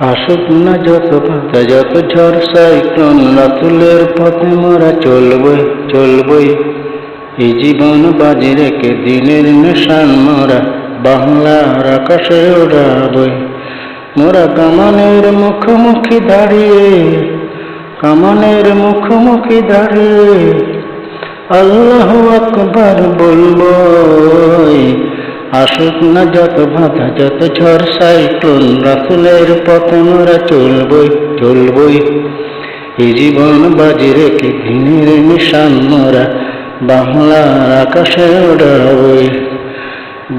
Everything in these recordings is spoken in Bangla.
আসুক না যত পাতা যত ঝড় সাইক্লোন রাতুলের পথে মোরা চলবই চলবই। এই জীবন বাজি রেখে দিনের নিশান মোরা, বাংলার আকাশে ওড়াবই। মোরা কামানের মুখোমুখি দাঁড়িয়ে, কামানের মুখোমুখি দাঁড়িয়ে আল্লাহ আকবার বলব আসুক না যত বাধা, যত ঝড়, সাইক্লোন রাসুলের পথে মোরা চলবই চলবই। এই জীবন বাজি রেখে দিনের নিশান মোরা বাংলার আকাশে উড়াবই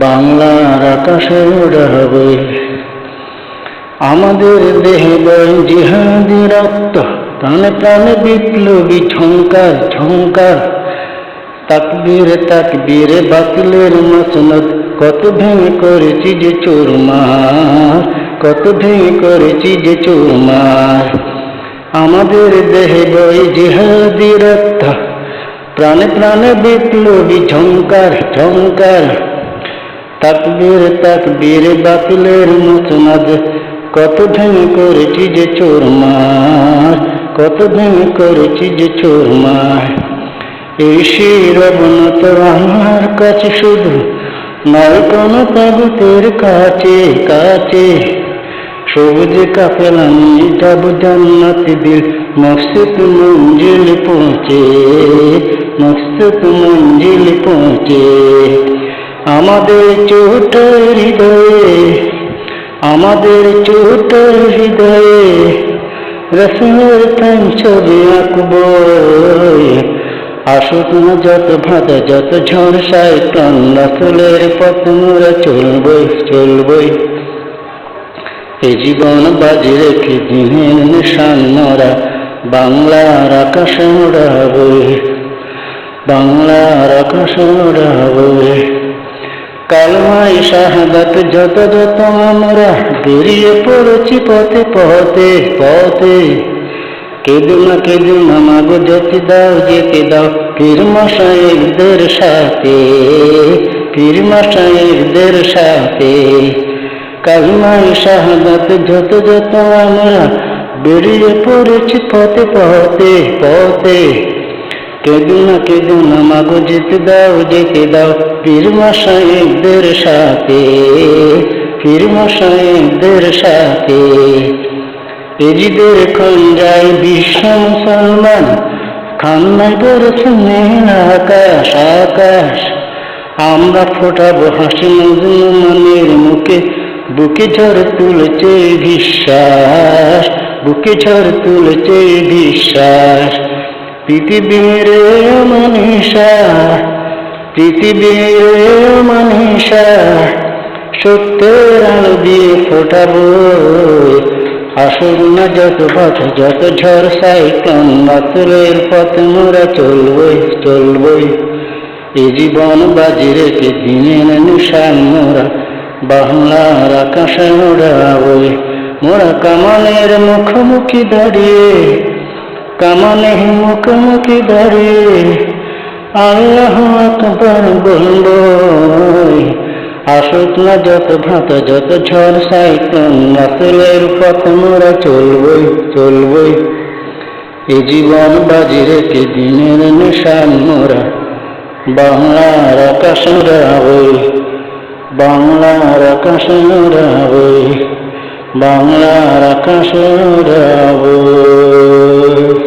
বাংলার আকাশে উড়াবই আমাদের দেহে বয় জিহাদি রক্ত, প্রাণে প্রাণে বিপ্লবী ঝঙ্কার ঝঙ্কার তাকবীর তাকবীর বাতিলের মসনদ কত ভেঙে করেছি যে চোরমার কত ভেঙে করেছি যে চোরমার আমাদের দেহে বই জিহাদি রক্ত, প্রাণে প্রাণে বিপ্লবী ঝঙ্কার ঝঙ্কার তাকবীর তাকবীর বাতিলের মসনদ, কত ভেঙে করেছি যে চোরমার কত ভেঙে করেছি যে চোরমার এই শিরবনত আমার কাছে শুধু নয় কোনো তাগুতের কাছে কাছে। সবুজ কাফেলা নিয়ে যাব দিল মকসুদ মঞ্জিল পৌঁছে মকসুদ মঞ্জিল পৌঁছে। আমাদের ছোট হৃদয়ে, আমাদের ছোট হৃদয়ে প্রেম ছবি আঁকবো আসুক না যত ভাতা যত ঝড় সাইক্লোন রসলের পথ মোরা চলবই চলবই। এ জীবন বাজি রেখে দিনের নিশান মোরা বাংলার আকাশে উড়াবই বাংলার আকাশে উড়াবই কালমাই শাহাদাত যত যত আমরা বেরিয়ে পড়েছি পথে পথে পথে কেঁদো না কেঁদো না মাগো যেতে দাও যেতে দাও। পীর মশাইদের সাথে পীর মশাইদের সাথে কালমাই শাহাদাত যত যত আমরা বেরিয়ে পড়েছি পথে পথে পথে। কেঁদো না কেঁদো না মাগো যেতে দাও যেতে দাও। পীর মশাইদের সাথে পীর মশাইদের সাথে এজিদের খঞ্জায় বিশ্ব মুসলমান খান্নায় করেছে নীল আকাশ আকাশ। আমরা ফোটাবো হাসি মনের মুখে, বুকে ঝড় তুলেছে বিশ্বাস, বুকে ঝড় তুলেছে বিশ্বাস। পৃথিবীর মনীষা পৃথিবীর মনীষা, সত্যের আলো দিয়ে ফোটাবো। আসুন না যত পথ যত ঝড় সাইক্লোন বাতুলের পথ মোরা চলবই চলবই। এ জীবন বাজি রেখে দিনের নিশান মোরা, বাংলার আকাশে ওড়াবই মোরা কামানের মুখোমুখি দাঁড়িয়ে কামানে মুখোমুখি দাঁড়িয়ে, আল্লাহ আকবর বলব আসুক যত ভাত, যত ঝড় সাইক্লোন রাসুলের পথ মোরা চলবই চলবই। এ জীবন বাজি রেখে দিনের নিশান মোরা, বাংলার আকাশ রাবই বাংলার আকাশ রাবই বাংলার আকাশ রাবই